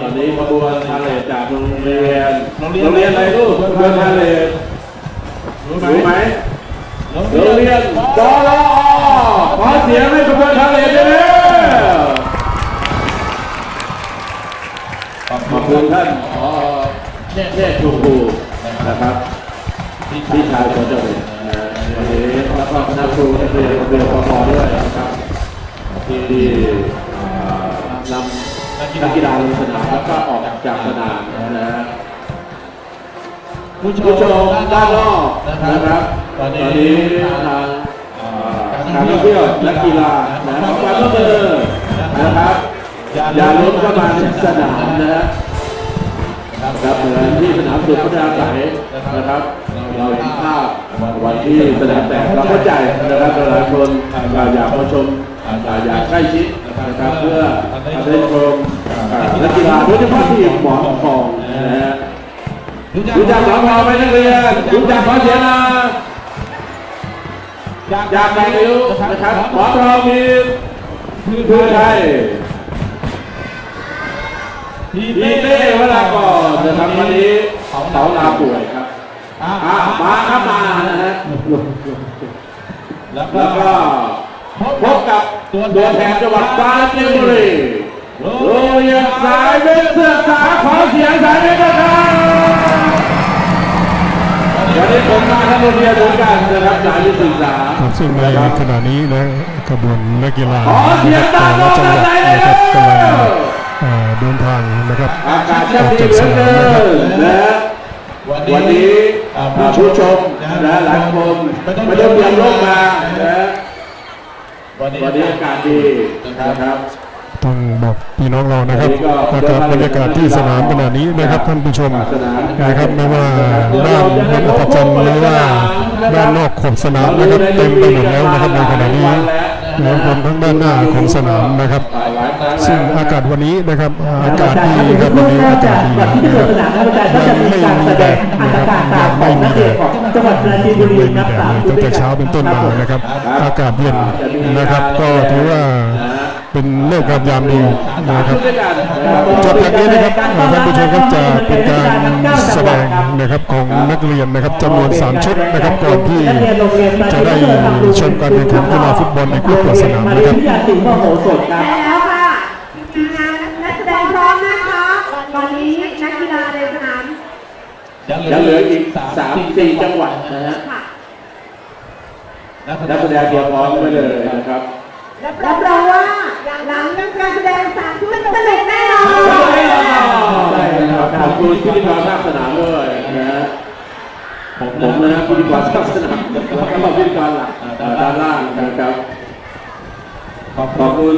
ตอนนี้ขบวนพาเลทจากโรงเรียน โรงเรียนอะไรลูกขบวนพาเลทรู้รู้ไหไหมโรงเรียนจอรอขอเสียงให้ขบวนพาเลทด้วยนะขอบคุณท่านขอแน่แน่ชูครูนะครับพี่ชายของเจ้าเอกนวันนี้แล้วก็คณะครูนักเรียนโรงเรียนปอด้วยนะครับที่ นักกีฬาลงสนามแล้วก็ออกจากสนามนะฮะผู้ชผู้ชมมด้าด้านนนนออกกนะนะคครัรับบตตออนนนี้นี้ทาทางงอ่าอ่าการการท่ท่อองงเที่เที่ยยววและและกีกีฬาฬานะนะขขออความความร่ร่ววมมมืมืออนะนะคครัรับบอย่าล้มเข้ามาในสนามนะฮะครับครับเหมือนที่สนามสุดพัฒนาใสนะครับ เราเห็นภาพวันที่สนามแตกเราเข้าใจนะครับหลายคนอยากมาชม อยากใกล้ชิดนะครับเพื่อได้ชมนักกีฬาโดยเฉพาะที่หมอนทองนะฮะรู้จักหมอทองไหมนักเรียนรู้จักขอเสียงนะอยากแบ่งริ้วนะครับหมอทองมีคือใครพี่พีเต้เวลาก่อนนะครับวันนี้เขาลาป่วยครับอ่ามาครับมานะฮะแล้วก็ พบกับตัวแทนจังหวัดปราจีนบุรีโรงเรียนสายเวชศึกษาขอเสียงสายเวชนะครับวันนี้ผมมาทั้งโรงเรียนเหมือนกันนะครับสายวิทยาศึกษาครับซึ่งในขณะนี้นะขบวนนักกีฬาขอเสียงแต่ดังละจังหวัดๆเลยนะครับเด้กำลังอเอ่อเดินทางนะครับอากาศช่างดีเหลือเกินนะวันนี้อ่าผู้ชมนะหลายคนไม่ต้องเตรียมร่มมานะ วันนี้วันนี้อากาศดีนะครับต้องบอกพี่น้องเรานะครับวันนี้ก็อากาศบรรยากาศที่สนามขณะนี้นะครับท่านผู้ชมนะครับไม่ว่าด้านบนอัศจรรย์หรือว่าด้านนอกขอบสนามนะครับเต็มไปหมดแล้วนะครับในขณะนี้ แล้วรวมทั้งด้านหน้าของสนามนะครับ ซึ่งอากาศวันนี้นะครับ อากาศดีครับวันนี้อากาศดีก่อนะนะครับสนามนักวิจัยก็จะมีแสดนธการตามของนักเรียนของจังหวัดปราจีนบุรีไม่มีนับแดดสามตั้งแต่เช้าเป็นต้นมานะครับ อากาศเย็นนะครับ ก็ถือว่าเป็นเลิกงามยามดีนะครับด้วยกันนะครับจบจากนี้นะครับท่านผู้ชมก็จะเป็นการ นะครับของนักเรียนนะครับจำนวน 3 ชุดนะครับก่อนที่จะได้ชมการแข่งขันกีฬาฟุตบอลในคู่เปิดสนามมานะเรีคยรันบวิทยาศิลป์มโหสถครับได้แล้วค่ะทีมงานนักแสดงพร้อมนะคะตอนนี้นักกีฬาในสนามยังเหลืออีกสามสี่จังหวัดนะฮะค่ะนักแสดงเตรียมพร้อมไว้เลยนะครับรับรองว่าหลังการแสดงสามชุดสนุกแน่นอน ใช่ครับขอบคุณพิธีกรภาคสนามด้วยนะฮะ ผมผมนะพิธีกรภาคสนามแล้วก็พิธีกรหลักด้านล่างนะครับขอบคุณ